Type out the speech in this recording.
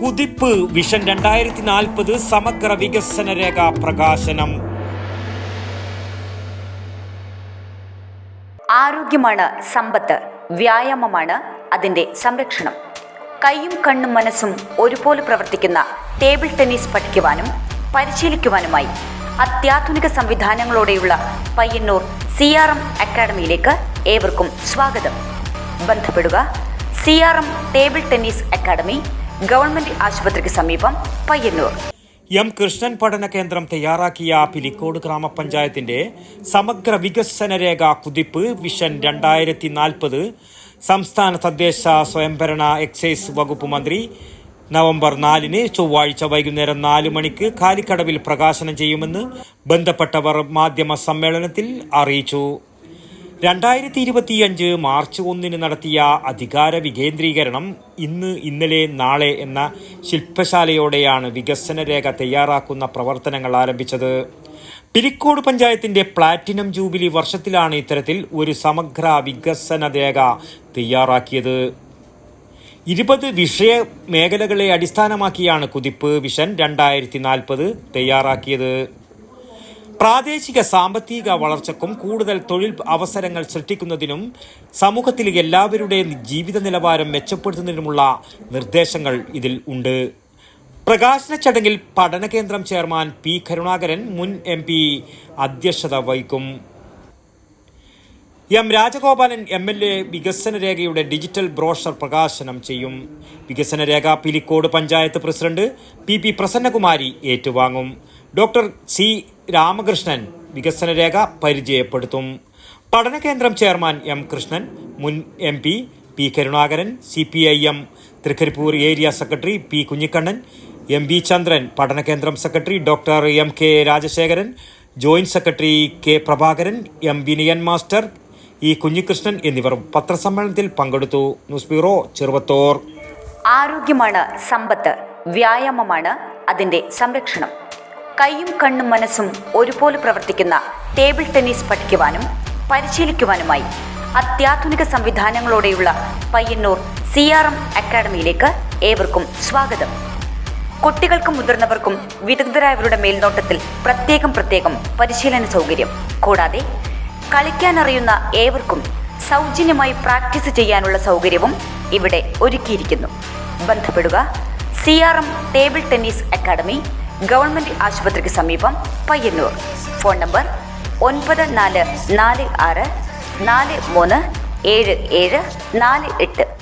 കുതിപ്പ് വിഷൻ രണ്ടായിരത്തി നാൽപ്പത് സമഗ്ര വികസന രേഖ പ്രകാശനം. ആരോഗ്യമാണ് സമ്പത്ത് വ്യായാമമാണ് അതിന്റെ സംരക്ഷണം. കൈയും കണ്ണും മനസ്സും ഒരുപോലെ പ്രവർത്തിക്കുന്ന ടേബിൾ ടെന്നീസ് പഠിക്കുവാനും പരിശീലിക്കുവാനുമായി അത്യാധുനിക സംവിധാനങ്ങളോടെയുള്ള പയ്യന്നൂർ സി ആർ എം അക്കാഡമിയിലേക്ക് ഏവർക്കും സ്വാഗതം. ബന്ധപ്പെടുക C R M table tennis academy government ആശുപത്രിക്ക് സമീപം പയ്യന്നൂർ. എം കൃഷ്ണൻ പഠന കേന്ദ്രം തയ്യാറാക്കിയ പിലിക്കോട് ഗ്രാമപഞ്ചായത്തിന്റെ സമഗ്ര വികസന രേഖ കുതിപ്പ് വിഷൻ രണ്ടായിരത്തി നാൽപ്പത് സംസ്ഥാന തദ്ദേശ സ്വയംഭരണ എക്സൈസ് വകുപ്പ് മന്ത്രി നവംബർ നാലിന് ചൊവ്വാഴ്ച വൈകുന്നേരം നാല് മണിക്ക് കാലിക്കടവിൽ പ്രകാശനം ചെയ്യുമെന്ന് ബന്ധപ്പെട്ടവർ മാധ്യമ സമ്മേളനത്തിൽ അറിയിച്ചു. രണ്ടായിരത്തി ഇരുപത്തിയഞ്ച് മാർച്ച് ഒന്നിന് നടത്തിയ അധികാര വികേന്ദ്രീകരണം ഇന്ന് ഇന്നലെ നാളെ എന്ന ശില്പശാലയോടെയാണ് വികസന രേഖ തയ്യാറാക്കുന്ന പ്രവർത്തനങ്ങൾ ആരംഭിച്ചത്. പിരിക്കോട് പഞ്ചായത്തിന്റെ പ്ലാറ്റിനം ജൂബിലി വർഷത്തിലാണ് ഇത്തരത്തിൽ ഒരു സമഗ്ര വികസന രേഖ തയ്യാറാക്കിയത്. ഇരുപത് വിഷയ മേഖലകളെ അടിസ്ഥാനമാക്കിയാണ് കുതിപ്പ് വിഷൻ രണ്ടായിരത്തി നാൽപ്പത് തയ്യാറാക്കിയത്. പ്രാദേശിക സാമ്പത്തിക വളർച്ചക്കും കൂടുതൽ തൊഴിൽ അവസരങ്ങൾ സൃഷ്ടിക്കുന്നതിനും സമൂഹത്തിലെ എല്ലാവരുടെയും ജീവിത നിലവാരം മെച്ചപ്പെടുത്തുന്നതിനുമുള്ള നിർദ്ദേശങ്ങൾ ഇതിൽ ഉണ്ട്. പ്രകാശന ചടങ്ങിൽ പഠന കേന്ദ്രം ചെയർമാൻ പി കരുണാകരൻ മുൻ എം പി അധ്യക്ഷത വഹിക്കും. M Rajagopalan M L A വികസന രേഖയുടെ ഡിജിറ്റൽ ബ്രോഷർ പ്രകാശനം ചെയ്യും. വികസന രേഖ Pilicode panchayat president P P Prasannakumari ഏറ്റുവാങ്ങും. ഡോക്ടർ സി രാമകൃഷ്ണൻ വികസന രേഖ പരിചയപ്പെടുത്തും. പഠന കേന്ദ്രം ചെയർമാൻ എം കൃഷ്ണൻ മുൻ M P P Karunakaran C P I M Trikaripur area secretary P Kunhikannan M V Chandran പഠന കേന്ദ്രം secretary doctor M K Rajasekharan joint secretary K Prabhakaran M Vinayan master E Kunhikrishnan എന്നിവർ പത്രസമ്മേളനത്തിൽ പങ്കെടുത്തു. News bureau Cheruvathur. ആരോഗ്യമാണ് സമ്പത്ത് വ്യായാമമാണ് അതിന്റെ സംരക്ഷണം. കൈയും കണ്ണും മനസ്സും ഒരുപോലെ പ്രവർത്തിക്കുന്ന ടേബിൾ ടെന്നീസ് പഠിക്കുവാനും പരിശീലിക്കുവാനുമായി അത്യാധുനിക സംവിധാനങ്ങളോടെയുള്ള പയ്യന്നൂർ സി ആർ എം അക്കാഡമിയിലേക്ക് ഏവർക്കും സ്വാഗതം. കുട്ടികൾക്കും മുതിർന്നവർക്കും വിദഗ്ധരായവരുടെ മേൽനോട്ടത്തിൽ പ്രത്യേകം പ്രത്യേകം പരിശീലന സൗകര്യം. കൂടാതെ കളിക്കാനറിയുന്ന ഏവർക്കും സൗജന്യമായി പ്രാക്ടീസ് ചെയ്യാനുള്ള സൗകര്യവും ഇവിടെ ഒരുക്കിയിരിക്കുന്നു. ബന്ധപ്പെടുക. C R M table tennis academy government ആശുപത്രിക്ക് സമീപം പയ്യന്നൂർ. ഫോൺ നമ്പർ ഒൻപത് നാല് നാല് ആറ് നാല് മൂന്ന് ഏഴ് ഏഴ് നാല് എട്ട്.